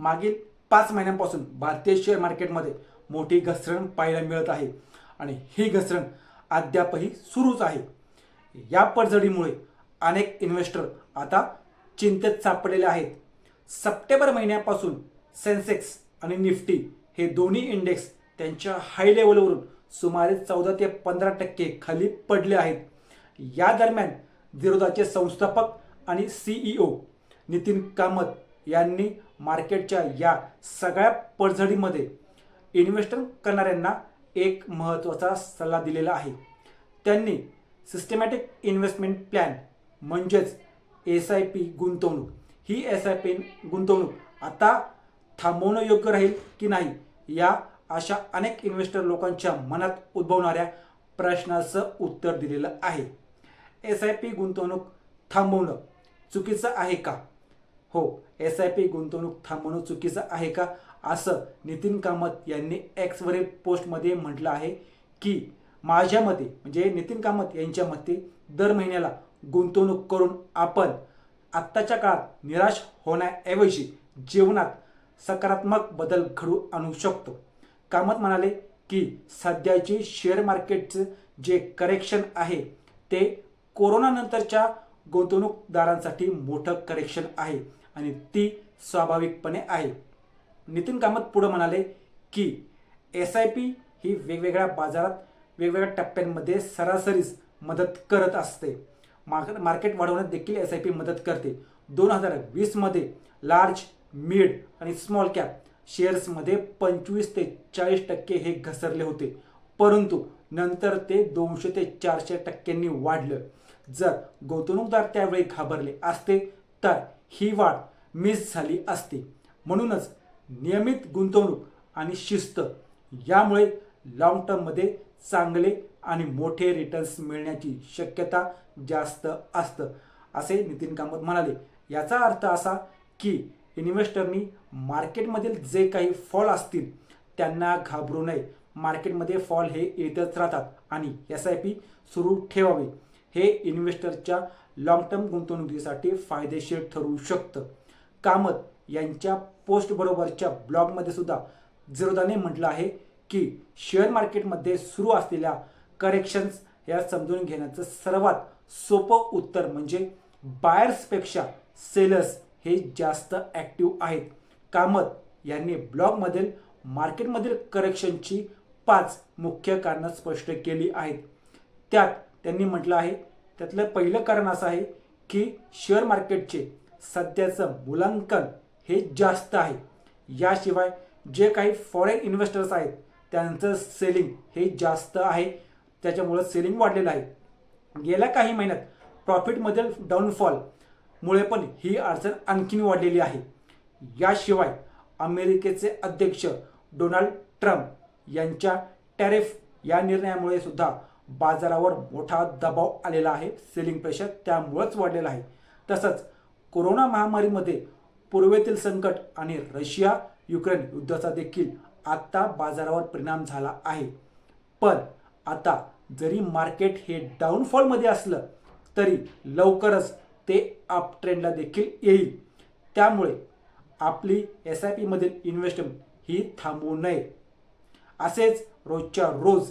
मागील पाच महिन्यांपासून भारतीय शेअर मार्केटमध्ये मोठी घसरण पाहायला मिळत आहे. आणि ही घसरण अद्यापही सुरूच आहे. या पडझडीमुळे अनेक इन्व्हेस्टर आता चिंतेत सापडलेले आहेत. सप्टेंबर महिन्यापासून सेन्सेक्स आणि निफ्टी हे दोन्ही इंडेक्स त्यांच्या हाय लेवलवरून सुमारे चौदा ते पंधरा टक्के खाली पडले आहेत. या दरम्यान विरोधाचे संस्थापक आणि सीईओ नितीन कामत यांनी मार्केटच्या या सगळ्या पडझडीमध्ये इन्व्हेस्टर करणाऱ्यांना एक महत्त्वाचा सल्ला दिलेला आहे. त्यांनी सिस्टमॅटिक इन्व्हेस्टमेंट प्लॅन म्हणजेच एस आय पी गुंतवणूक. ही एस आय पी गुंतवणूक आता थांबवणं योग्य राहील की नाही या अशा अनेक इन्व्हेस्टर लोकांच्या मनात उद्भवणाऱ्या प्रश्नाचं उत्तर दिलेलं आहे. एस आय पी गुंतवणूक थांबवणं चुकीचं आहे का? हो एस आय पी गुंतवणूक थांबवणं चुकीचं आहे का? असं नितीन कामत यांनी एक्सवरील पोस्टमध्ये म्हटलं आहे की माझ्या मते म्हणजे नितीन कामत यांच्या मते दर महिन्याला गुंतवणूक करून आपण आत्ताच्या काळात निराश होण्याऐवजी जीवनात सकारात्मक बदल घडू आणू शकतो. कामत म्हणाले की सध्याचे शेअर मार्केटचं जे करेक्शन आहे ते कोरोनानंतरच्या गुंतवणूकदारांसाठी मोठं करेक्शन आहे. आणि ती स्वाभाविकपणे आहे. नितीन कामत पुढे म्हणाले की एस आय पी ही वेगवेगळ्या बाजारात वेगवेगळ्या टप्प्यांमध्ये सरासरीच मदत करत असते. मार्क मार्केट वाढवण्यात देखील एस आय पी मदत करते. दोन हजार वीसमध्ये लार्ज मिड आणि स्मॉल कॅप शेअर्समध्ये पंचवीस ते चाळीस टक्के हे घसरले होते. परंतु नंतर ते दोनशे ते चारशे टक्क्यांनी वाढलं. जर गुंतवणूकदार त्यावेळी घाबरले असते तर ही वाढ मिस झाली असती. म्हणूनच नियमित गुंतवणूक आणि शिस्त यामुळे लॉंग टर्ममध्ये चांगले आणि मोठे रिटर्न्स मिळण्याची शक्यता जास्त असतं असे नितीन कामत म्हणाले. याचा अर्थ असा की इन्व्हेस्टरनी मार्केटमधील जे काही फॉल असतील त्यांना घाबरू नये. मार्केटमध्ये फॉल हे येतच राहतात आणि एस आय पी सुरू ठेवावे. हे इन्व्हेस्टरच्या लॉंग टर्म गुंतवणुकीसाठी फायदेशीर ठरू शकतं. कामत यांच्या पोस्टबरोबरच्या ब्लॉगमध्ये सुद्धा झिरोदाने म्हटलं आहे की शेअर मार्केटमध्ये सुरू असलेल्या करेक्शन्स या समजून घेण्याचं सर्वात सोपं उत्तर म्हणजे बायर्सपेक्षा सेलर्स हे जास्त ॲक्टिव्ह आहेत. कामत यांनी ब्लॉगमधील मार्केटमधील करेक्शनची पाच मुख्य कारणं स्पष्ट केली आहेत. त्यात त्यांनी म्हटलं आहे त्यातलं पहिलं कारण असं आहे की शेअर मार्केटचे सध्याचं मूल्यांकन हे जास्त आहे. याशिवाय जे काही फॉरेन इन्व्हेस्टर्स आहेत त्यांचं सेलिंग हे जास्त आहे. त्याच्यामुळं सेलिंग वाढलेलं आहे. गेल्या काही महिन्यात प्रॉफिटमधील डाऊनफॉल मुळे पण ही अडचण आणखीन वाढलेली आहे. याशिवाय अमेरिकेचे अध्यक्ष डोनाल्ड ट्रम्प यांच्या टॅरिफ या निर्णयामुळे सुद्धा बाजारावर मोठा दबाव आलेला आहे. सेलिंग प्रेशर त्यामुळंच वाढलेला आहे. तसंच कोरोना महामारीमध्ये पूर्वेतील संकट आणि रशिया युक्रेन युद्धाचा देखील आत्ता बाजारावर परिणाम झाला आहे. पण आता जरी मार्केट हे डाऊनफॉलमध्ये असलं तरी लवकरच ते अप ट्रेंडला देखील येईल. त्यामुळे आपली एस आय पीमधील इन्व्हेस्टमेंट ही थांबवू नये. असेच रोजच्या रोज